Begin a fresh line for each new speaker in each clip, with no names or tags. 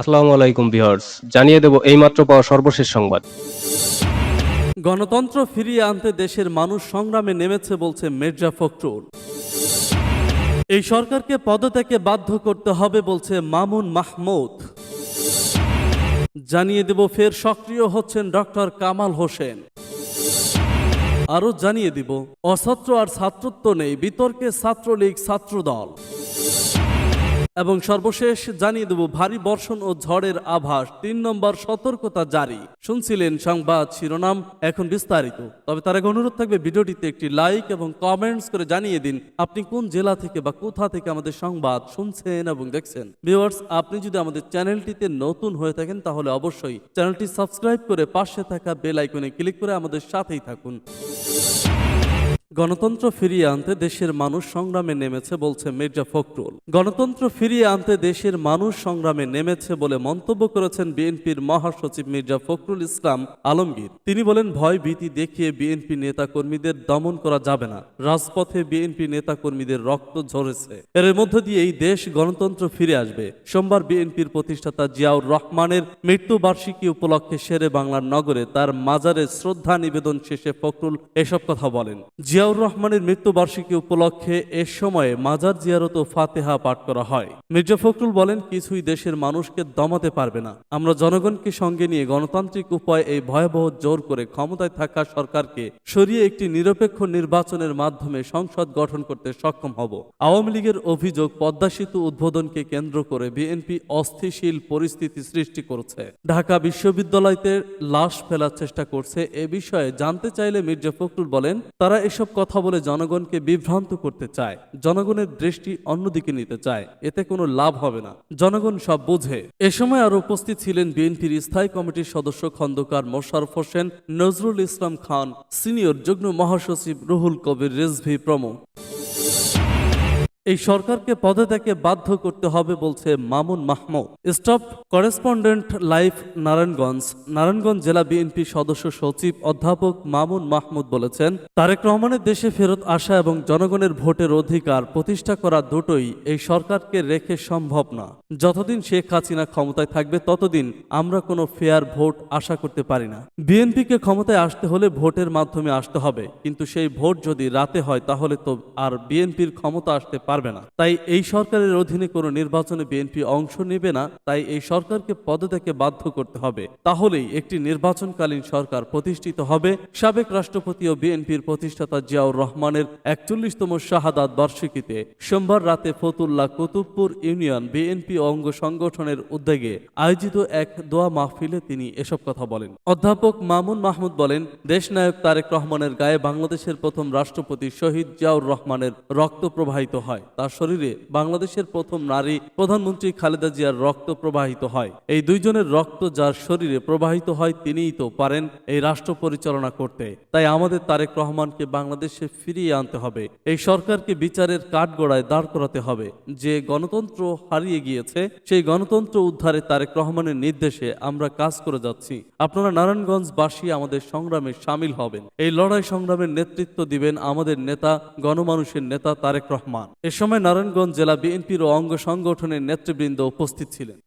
আসসালামু আলাইকুম ভিউয়ার্স, জানিয়ে দেব এইমাত্র পাওয়া সর্বশেষ সংবাদ।
গণতন্ত্র ফিরিয়ে আনতে দেশের মানুষ সংগ্রামে নেমেছে বলছে মির্জা ফখরুল। এই সরকারকে পদত্যাগে বাধ্য করতে হবে বলছে মামুন মাহমুদ। জানিয়ে দেব ফের সক্রিয় হচ্ছেন ডক্টর কামাল হোসেন। আরও জানিয়ে দিব অছাত্র আর ছাত্রত্ব নেই, বিতর্কে ছাত্রলীগ, ছাত্রদল। এবং সর্বশেষ জানিয়ে দেব, ভারী বর্ষণ ও ঝড়ের আভাস। তিন নম্বর সতর্কতা জারি। শুনছিলেন সংবাদ শিরোনাম, এখন বিস্তারিত। তবে তার আগে অনুরোধ থাকবে, ভিডিওটিতে একটি লাইক এবং কমেন্টস করে জানিয়ে দিন, আপনি কোন জেলা থেকে বা কোথা থেকে আমাদের সংবাদ শুনছেন এবং দেখছেন। ভিউয়ার্স, আপনি যদি আমাদের চ্যানেলটিতে নতুন হয়ে থাকেন, তাহলে অবশ্যই চ্যানেলটি সাবস্ক্রাইব করে পাশে থাকা বেল আইকনে ক্লিক করে আমাদের সাথেই থাকুন। গণতন্ত্র ফিরিয়ে আনতে দেশের মানুষ সংগ্রামে নেমেছে বলছে মির্জা ফখরুল। গণতন্ত্র ফিরিয়ে আনতে দেশের মানুষ সংগ্রামে নেমেছে বলে মন্তব্য করেছেন বিএনপির মহাসচিব মির্জা ফখরুল ইসলাম আলমগীর। তিনি বলেন, ভয় ভীতি দেখিয়ে বিএনপি নেতা কর্মীদের দমন করা যাবে না। রাজপথে বিএনপি নেতা কর্মীদের রক্ত ঝরেছে। এর মধ্য দিয়ে এই দেশ গণতন্ত্র ফিরে আসবে। সোমবার বিএনপির প্রতিষ্ঠাতা জিয়াউর রহমানের মৃত্যুবার্ষিকী উপলক্ষে শেরে বাংলার নগরে তার মাজারে শ্রদ্ধা নিবেদন শেষে ফখরুল এসব কথা বলেন। জিয়াউর রহমানের মৃত্যুবার্ষিকী উপলক্ষে এ সময়ে মাজার জিয়ারত ও ফাতেহা পাঠ করা হয়। মির্জা ফখরুল বলেন, কিছুই দেশের মানুষকে দমাতে পারবে না। আমরা জনগণকে সঙ্গে নিয়ে গণতান্ত্রিক উপায়ে এই ভয়াবহ জোর করে ক্ষমতায় থাকা সরকারকে সরিয়ে একটি নিরপেক্ষ নির্বাচনের মাধ্যমে সংসদ গঠন করতে সক্ষম হব। আওয়ামী লীগের অভিযোগ, পদ্মা সেতু উদ্বোধনকে কেন্দ্র করে বিএনপি অস্থিশীল পরিস্থিতি সৃষ্টি করছে। ঢাকা বিশ্ববিদ্যালয়তে লাশ ফেলার চেষ্টা করছে। এ বিষয়ে জানতে চাইলে মির্জা ফখরুল বলেন, তারা এসব কথা বলে জনগণকে বিভ্রান্ত করতে চায়, জনগণের দৃষ্টি অন্যদিকে নিতে চায়, এতে কোনো লাভ হবে না। জনগণ সব বোঝে। এ সময় আর উপস্থিত ছিলেন বিএনপির স্থায়ী কমিটির সদস্য খন্দকার মোশারফ হোসেন, নজরুল ইসলাম খান, সিনিয়র যুগ্ম মহাসচিব রুহুল কবির রেজভি প্রমুখ। এই সরকারকে পদত্যাগে বাধ্য করতে হবে বলছে Mamun Mahmud. Staff correspondent live Narayanganj. Narayanganj জেলা বিএনপি সদস্য সচিব অধ্যাপক মামুন মাহমুদ বলেছেন, তারেক রহমানের দেশে ফেরত আসা এবং জনগণের ভোটের অধিকার প্রতিষ্ঠা করা দুটোই এই সরকারকে রেখে সম্ভব না। যতদিন শেখ হাসিনা ক্ষমতায় থাকবে, ততদিন আমরা কোনো ফেয়ার ভোট আশা করতে পারি না। বিএনপিকে ক্ষমতায় আসতে হলে ভোটের মাধ্যমে আসতে হবে, কিন্তু সেই ভোট যদি রাতে হয়, তাহলে তো আর বিএনপির ক্ষমতা আসতে পারবে না। তাই এই সরকারের অধীনে কোনো নির্বাচনে বিএনপি অংশ নেবে না, তাই এই সরকারকে পদত্যাগে বাধ্য করতে হবে। তাহলেই একটি নির্বাচনকালীন সরকার প্রতিষ্ঠিত হবে। সাবেক রাষ্ট্রপতি ও বিএনপির প্রতিষ্ঠাতা জিয়াউর রহমানের একচল্লিশতম শাহাদাত বার্ষিকীতে সোমবার রাতে ফতুল্লা কুতুবপুর ইউনিয়ন বিএনপি অঙ্গ সংগঠনের উদ্যোগে আয়োজিত এক দোয়া মাহফিলে তিনি এসব কথা বলেন। অধ্যাপক মামুন মাহমুদ বলেন, দেশনায়ক তারেক রহমানের গায়ে বাংলাদেশের প্রথম রাষ্ট্রপতি শহীদ জিয়াউর রহমানের রক্ত প্রবাহিত হয়। তার শরীরে বাংলাদেশের প্রথম নারী প্রধানমন্ত্রী খালেদা জিয়ার রক্ত প্রবাহিত হয়। এই দুইজনের রক্ত যার শরীরে প্রবাহিত হয়, তিনিই তো পারেন এই রাষ্ট্র পরিচালনা করতে। তাই আমাদের তারেক রহমানকে বাংলাদেশে ফিরিয়ে আনতে হবে। এই সরকারকে বিচারের কাঠগড়ায় দাঁড় করাতে হবে। যে গণতন্ত্র হারিয়ে গিয়েছে, সেই গণতন্ত্র উদ্ধারে তারেক রহমানের নির্দেশে আমরা কাজ করে যাচ্ছি। আপনারা নারায়ণগঞ্জবাসী আমাদের সংগ্রামে সামিল হবেন। এই লড়াই সংগ্রামের নেতৃত্ব দিবেন আমাদের নেতা, গণমানুষের নেতা তারেক রহমান। এ সময় নারায়ণগঞ্জ জেলা বিএনপির অঙ্গ সংগঠনের নেতৃবৃন্দ উপস্থিত ছিলেন।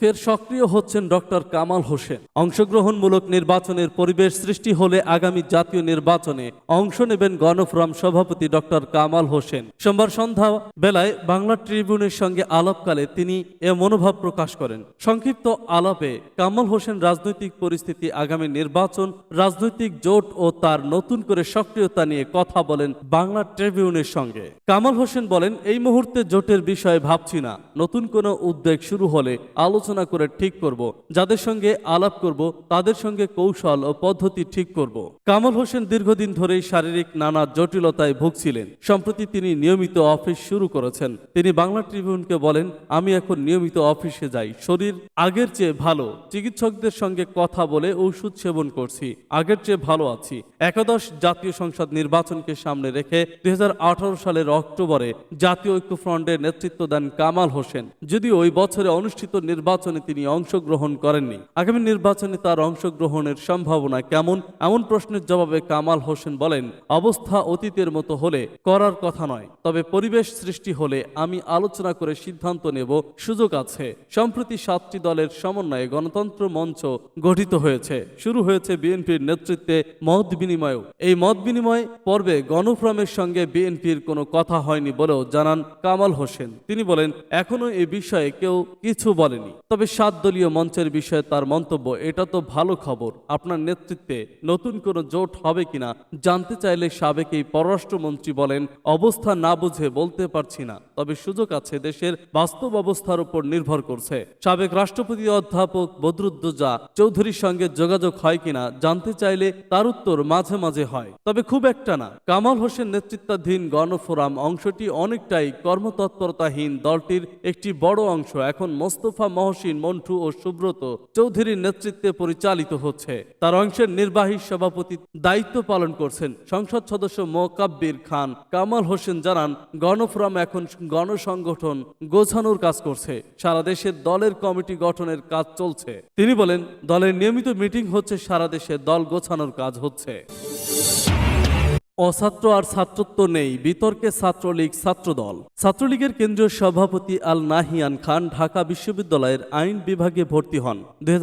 ফের সক্রিয় হচ্ছেন ডক্টর কামাল হোসেন। অংশগ্রহণমূলক নির্বাচনের পরিবেশ সৃষ্টি হলে আগামী জাতীয় নির্বাচনে অংশ নেবেন গণফোরাম সভাপতি ডক্টর কামাল হোসেন। সোমবার সন্ধ্যা বেলায় বাংলা ট্রিবিউনের সঙ্গে আলাপকালে তিনি এ মনোভাব প্রকাশ করেন। সংক্ষিপ্ত আলাপে কামাল হোসেন রাজনৈতিক পরিস্থিতি, আগামী নির্বাচন, রাজনৈতিক জোট ও তার নতুন করে সক্রিয়তা নিয়ে কথা বলেন বাংলা ট্রিবিউনের সঙ্গে। কামাল হোসেন বলেন, এই মুহূর্তে জোটের বিষয়ে ভাবছি না। নতুন কোনো উদ্যোগ শুরু হলে আলোচনা করে ঠিক করব, যাদের সঙ্গে আলাপ করব, তাদের সঙ্গে কৌশল ও পদ্ধতি ঠিক করব। কামাল হোসেন দীর্ঘদিন ধরেই শারীরিক নানা জটিলতায় ভুগছিলেন। সম্প্রতি তিনি নিয়মিত অফিস শুরু করেছেন। তিনি বাংলা ট্রিবিউনকে বলেন, আমি এখন নিয়মিত অফিসে যাই। শরীর আগের চেয়ে ভালো। চিকিৎসকদের সঙ্গে কথা বলে ঔষধ সেবন করছি। আগের চেয়ে ভালো আছি। একাদশ জাতীয় সংসদ নির্বাচনকে সামনে রেখে দুই হাজার আঠারো সালের অক্টোবরে জাতীয় ঐক্যফ্রন্টের নেতৃত্ব দেন কামাল হোসেন। যদিও ওই বছরে অনুষ্ঠিত নির্বাচন নির্বাচনে তিনি অংশগ্রহণ করেননি। আগামী নির্বাচনে তার অংশগ্রহণের সম্ভাবনা কেমন? এমন প্রশ্নের জবাবে কামাল হোসেন বলেন, অবস্থা অতীতের মতো হলে করার কথা নয়, তবে পরিবেশ সৃষ্টি হলে আমি আলোচনা করে সিদ্ধান্ত নেব। সুযোগ আছে। সম্প্রতি সাতটি দলের সমন্বয়ে গণতন্ত্র মঞ্চ গঠিত হয়েছে। শুরু হয়েছে বিএনপির নেতৃত্বে মত বিনিময়ও। এই মত বিনিময় পর্বে গণফ্রমের সঙ্গে বিএনপির কোনো কথা হয়নি বলেও জানান কামাল হোসেন। তিনি বলেন, এখনও এ বিষয়ে কেউ কিছু বলেনি। তবে সাত দলীয় মঞ্চের বিষয়ে তার মন্তব্য, এটা তো ভালো খবর। আপনার নেতৃত্বে নতুন কোনো জোট হবে কিনা, জানতে চাইলে সাবেক এই পররাষ্ট্রমন্ত্রী বলেন, অবস্থা না বুঝে বলতে পারছি না। তবে সুযোগ আছে, দেশের বাস্তব অবস্থার উপর নির্ভর করছে। সাবেক রাষ্ট্রপতি অধ্যাপক বদরুদ্দোজা চৌধুরীর সঙ্গে যোগাযোগ হয় কিনা, জানতে চাইলে তার উত্তর মাঝে মাঝে হয়। তবে খুব একটা না। কামাল হোসেন নেতৃত্বাধীন গণফোরাম অংশটি অনেকটাই কর্মতৎপরতাহীন দলটির একটি বড় অংশ। এখন মোস্তফা মহসিন, মন্টু ও সুব্রত চৌধুরীর নেতৃত্বে পরিচালিত হচ্ছে। তার অংশের নির্বাহী সভাপতি দায়িত্ব পালন করছেন সংসদ সদস্য মোকাব্বির খান। কামাল হোসেন জানান, গণফোরাম এখন গণসংগঠন গোছানোর কাজ করছে। সারা দেশের দলের কমিটি গঠনের কাজ চলছে। তিনি বলেন, দলের নিয়মিত মিটিং হচ্ছে, সারা দেশে দল গোছানোর কাজ হচ্ছে। অছাত্র আর ছাত্রত্ব নেই। বিতর্কে ছাত্রলীগ, ছাত্রদল। ছাত্রলীগের কেন্দ্রীয় সভাপতি আল নাহিয়ান খান ঢাকা বিশ্ববিদ্যালয়ের আইন বিভাগে ভর্তি হন দুই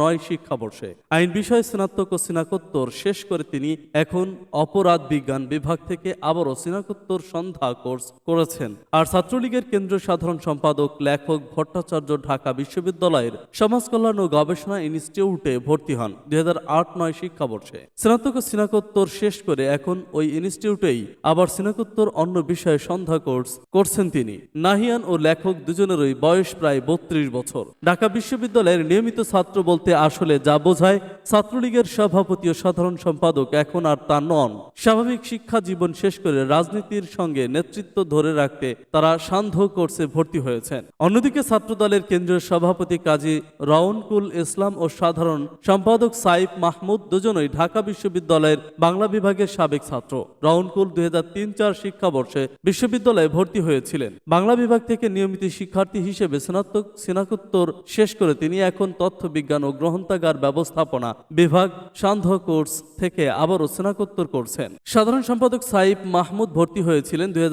নয় শিক্ষাবর্ষে। আইন বিষয়ে স্নাতক ও স্নাতকোত্তর শেষ করে তিনি এখন অপরাধ বিজ্ঞান বিভাগ থেকে আবারও স্নাতকোত্তর সন্ধ্যা কোর্স করেছেন। আর ছাত্রলীগের কেন্দ্রীয় সাধারণ সম্পাদক, লেখক, ভট্টাচার্য ঢাকা বিশ্ববিদ্যালয়ের সমাজ কল্যাণ ও গবেষণা ইনস্টিটিউটে ভর্তি হন দুই হাজার আট, নয় শিক্ষাবর্ষে। স্নাতক ও স্নাতকোত্তর শেষ করে এখন ওই ইনস্টিটিউটেই আবার স্নাতকোত্তর অন্য বিষয়ে সন্ধ্যা কোর্স করছেন তিনি। নাহিয়ান ও লেখক দুজনেরই বয়স প্রায় বত্রিশ বছর। ঢাকা বিশ্ববিদ্যালয়ের নিয়মিত ছাত্র বলতে আসলে যা বোঝায়, ছাত্রলীগের সভাপতি ও সাধারণ সম্পাদক এখন আর তা নন। স্বাভাবিক শিক্ষা জীবন শেষ করে রাজনীতির সঙ্গে নেতৃত্ব ধরে রাখতে তারা সান্ধ্য কোর্সে ভর্তি হয়েছেন। অন্যদিকে ছাত্রদলের কেন্দ্রীয় সভাপতি কাজী রাউনকুল ইসলাম ও সাধারণ সম্পাদক সাইফ মাহমুদ দুজনই ঢাকা বিশ্ববিদ্যালয়ের বাংলা বিভাগের সাবেক ছাত্র। রাউনকুল দুই হাজার তিন চার শিক্ষাবর্ষে বিশ্ববিদ্যালয়ে ভর্তি হয়েছিলেন। বাংলা বিভাগ থেকে নিয়মিত শিক্ষার্থী হিসেবে স্নাতক, স্নাতকোত্তর শেষ করে তিনি এখন তথ্য বিজ্ঞান ও গ্রন্থাগার ব্যবস্থাপনা বিভাগ সান্ধ্য কোর্স থেকে আবারও স্নাতকোত্তর করছেন। সাধারণ সম্পাদক সাইফ মাহমুদ ভর্তি হয়েছিলেন দুই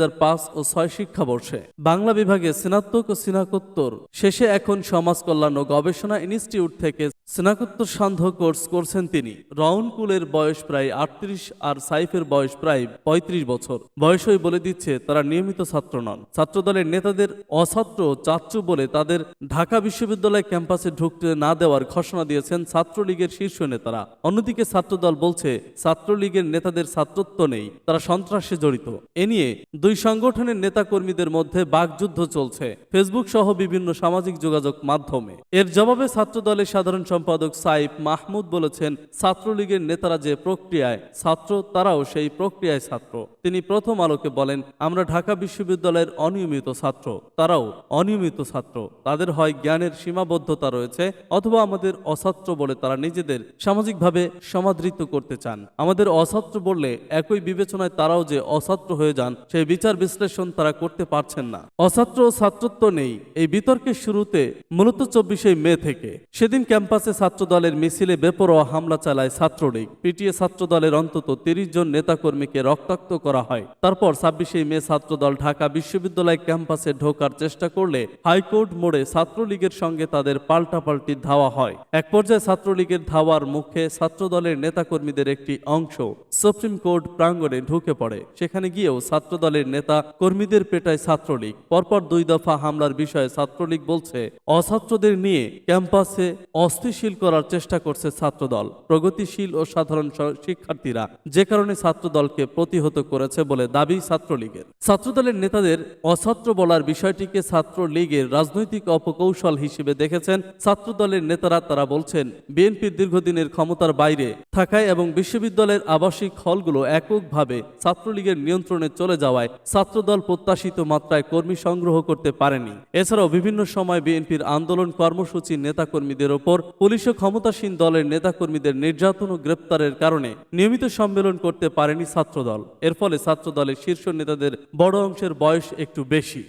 ও ছয় শিক্ষাবর্ষে। বাংলা বিভাগে স্নাতক ও স্নাতকোত্তর শেষে এখন সমাজ কল্যাণ ও গবেষণা ইনস্টিটিউট থেকে স্নাতকোত্তর সান্ধ্য কোর্স করছেন তিনি। রাউনকুলের বয়স প্রায় আটত্রিশ আর সাইফের বয়স প্রায় পঁয়ত্রিশ বছর। বয়সই বলে দিচ্ছে তারা নিয়মিত ছাত্র নন। ছাত্রদলের নেতাদের অছাত্র চাচ্চু বলে তাদের ঢাকা বিশ্ববিদ্যালয় ক্যাম্পাসে ঢুকতে না দেওয়ার ঘোষণা দিয়েছেন ছাত্রলীগের শীর্ষ নেতারা। অন্যদিকে ছাত্রদল বলছে, ছাত্রলীগের নেতাদের ছাত্রত্ব নেই, তারা সন্ত্রাসে জড়িত। এ নিয়ে দুই সংগঠনের নেতাকর্মীদের মধ্যে বাকযুদ্ধ চলছে। ফেসবুক সহ বিভিন্ন সামাজিক যোগাযোগ মাধ্যমে। এর জবাবে ছাত্রদলের সাধারণ সম্পাদক সাইফ মাহমুদ বলেছেন, ছাত্রলীগের নেতারা যে প্রক্রিয়ায় ছাত্র তারাও সেই প্রক্রিয়ায় ছাত্র। তিনি প্রথম আলোকে বলেন, আমরা ঢাকা বিশ্ববিদ্যালয়ের অনিয়মিত ছাত্র। তারাও অনিয়মিত ছাত্র। তাদের হয় জ্ঞানের সীমাবদ্ধতা রয়েছে অথবা আমাদের অছাত্র বলে তারা নিজেদের সামাজিকভাবে সমাদৃত করতে চান। আমাদের অছাত্র বললে একই বিবেচনায় তারাও যে অছাত্র হয়ে যান, সেই বিচার বিশ্লেষণ তারা করতে পারছেন না। অছাত্র ছাত্রত্ব নেই। এই বিতর্কের শুরুতে মূলত চব্বিশে মে থেকে। সেদিন ক্যাম্পাসে ছাত্র দলের মিছিলে বেপরোয়া হামলা চালায় ছাত্রলীগ। পিটিএ ছাত্র দলের অন্তত তিরিশ জন নেতাকর্মীকে রক্তাক্ত করা হয়। তারপর ছাব্বিশে মে ছাত্রদল ঢাকা বিশ্ববিদ্যালয় ক্যাম্পাসে ঢোকার চেষ্টা করলে হাইকোর্ট মোড়ে ছাত্রলীগের সঙ্গে তাদের পাল্টাপাল্টি ধাওয়া হয়। এক পর্যায়ে ছাত্রলীগের ধাওয়ার মুখে ছাত্রদলের নেতাকর্মীদের একটি অংশ সুপ্রিম কোর্ট প্রাঙ্গণে ঢুকে পড়ে। সেখানে গিয়েও ছাত্রদলের নেতা কর্মীদের পেটায় ছাত্রলীগ। পরপর দুই দফা হামলার বিষয়ে ছাত্রলীগ বলছে, অছাত্রদের নিয়ে ক্যাম্পাসে অস্থিশীল করার চেষ্টা করছে ছাত্রদল। প্রগতিশীল ও সাধারণ শিক্ষার্থীরা। যে কারণে ছাত্রদলকে প্রতিহত করেছে বলে দাবি ছাত্রলীগের। ছাত্রদলের নেতাদের অছাত্র বলার বিষয়টিকে ছাত্রলীগের রাজনৈতিক অপকৌশল হিসেবে দেখেছেন ছাত্রদলের নেতারা। তারা বলছেন বিএনপির দীর্ঘদিনের ক্ষমতার বাইরে থাকায় এবং বিশ্ববিদ্যালয়ের আবাসিক হলগুলো এককভাবে ছাত্রলীগের নিয়ন্ত্রণে চলে যাওয়ায় ছাত্রদল প্রত্যাশিত মাত্রায় কর্মী সংগ্রহ করতে পারেনি। এছাড়াও বিভিন্ন সময় বিএনপির আন্দোলন কর্মসূচির নেতাকর্মীদের ওপর পুলিশ ও ক্ষমতাসীন দলের নেতাকর্মীদের নির্যাতন ও গ্রেপ্তারের কারণে নিয়মিত সম্মেলন করতে পারেনি ছাত্রদল। এর ফলে ছাত্রদলের শীর্ষ নেতাদের বড় অংশের বয়স একটু বেশি।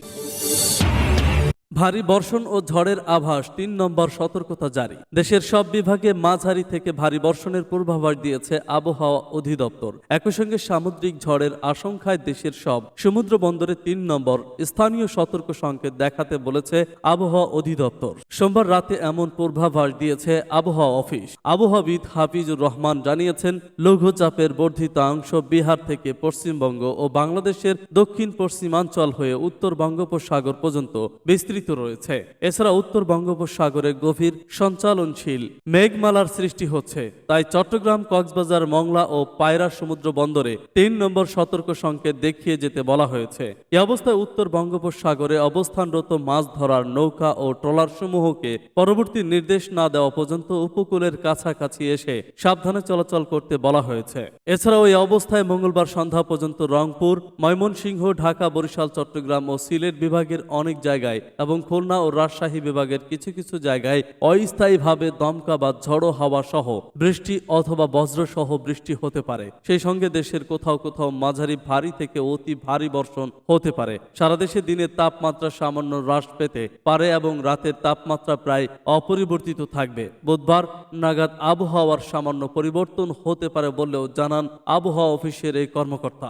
ভারী বর্ষণ ও ঝড়ের আভাস, তিন নম্বর সতর্কতা জারি। দেশের সব বিভাগে মাঝারি থেকে ভারী বর্ষণের পূর্বাভাস দিয়েছে আবহাওয়া অধিদপ্তর। একই সঙ্গে সামুদ্রিক ঝড়ের আশঙ্কায় দেশের সব সমুদ্র বন্দরে তিন নম্বর স্থানীয় সতর্ক সংকেত দেখাতে বলেছে আবহাওয়া অধিদপ্তর। সোমবার রাতে এমন পূর্বাভাস দিয়েছে আবহাওয়া অফিস। আবহাওয়াবিদ হাফিজুর রহমান জানিয়েছেন, লঘুচাপের বর্ধিত অংশ বিহার থেকে পশ্চিমবঙ্গ ও বাংলাদেশের দক্ষিণ পশ্চিমাঞ্চল হয়ে উত্তর বঙ্গোপসাগর পর্যন্ত বিস্তৃত রয়েছে। এছাড়া উত্তর বঙ্গোপসাগরে গভীর সঞ্চালনশীল মেঘমালার সৃষ্টি হচ্ছে। তাই চট্টগ্রাম, কক্সবাজার, মংলা ও পায়রা সমুদ্র বন্দরে তিন নম্বর সতর্ক সংকেত দেখিয়ে যেতে বলা হয়েছে। এ অবস্থায় উত্তর বঙ্গোপসাগরে অবস্থানরত মাছ ধরার নৌকা ও ট্রলার সমূহকে পরবর্তী নির্দেশ না দেওয়া পর্যন্ত উপকূলের কাছাকাছি এসে সাবধানে চলাচল করতে বলা হয়েছে। এছাড়াও এই অবস্থায় মঙ্গলবার সন্ধ্যা পর্যন্ত রংপুর, ময়মনসিংহ, ঢাকা, বরিশাল, চট্টগ্রাম ও সিলেট বিভাগের অনেক জায়গায় এবং খুলনা ও রাজশাহী বিভাগের কিছু কিছু জায়গায় অস্থায়ীভাবে দমকা বা ঝড়ো হাওয়া সহ বৃষ্টি অথবা বজ্র সহ বৃষ্টি হতে পারে। সেই সঙ্গে দেশের কোথাও কোথাও মাঝারি ভারী থেকে অতি ভারী বর্ষণ হতে পারে। সারা দেশে দিনের তাপমাত্রা সামান্য হ্রাস পেতে পারে এবং রাতের তাপমাত্রা প্রায় অপরিবর্তিত থাকবে। বুধবার নাগাদ আবহাওয়ার সামান্য পরিবর্তন হতে পারে বলেও জানান আবহাওয়া অফিসের এই কর্মকর্তা।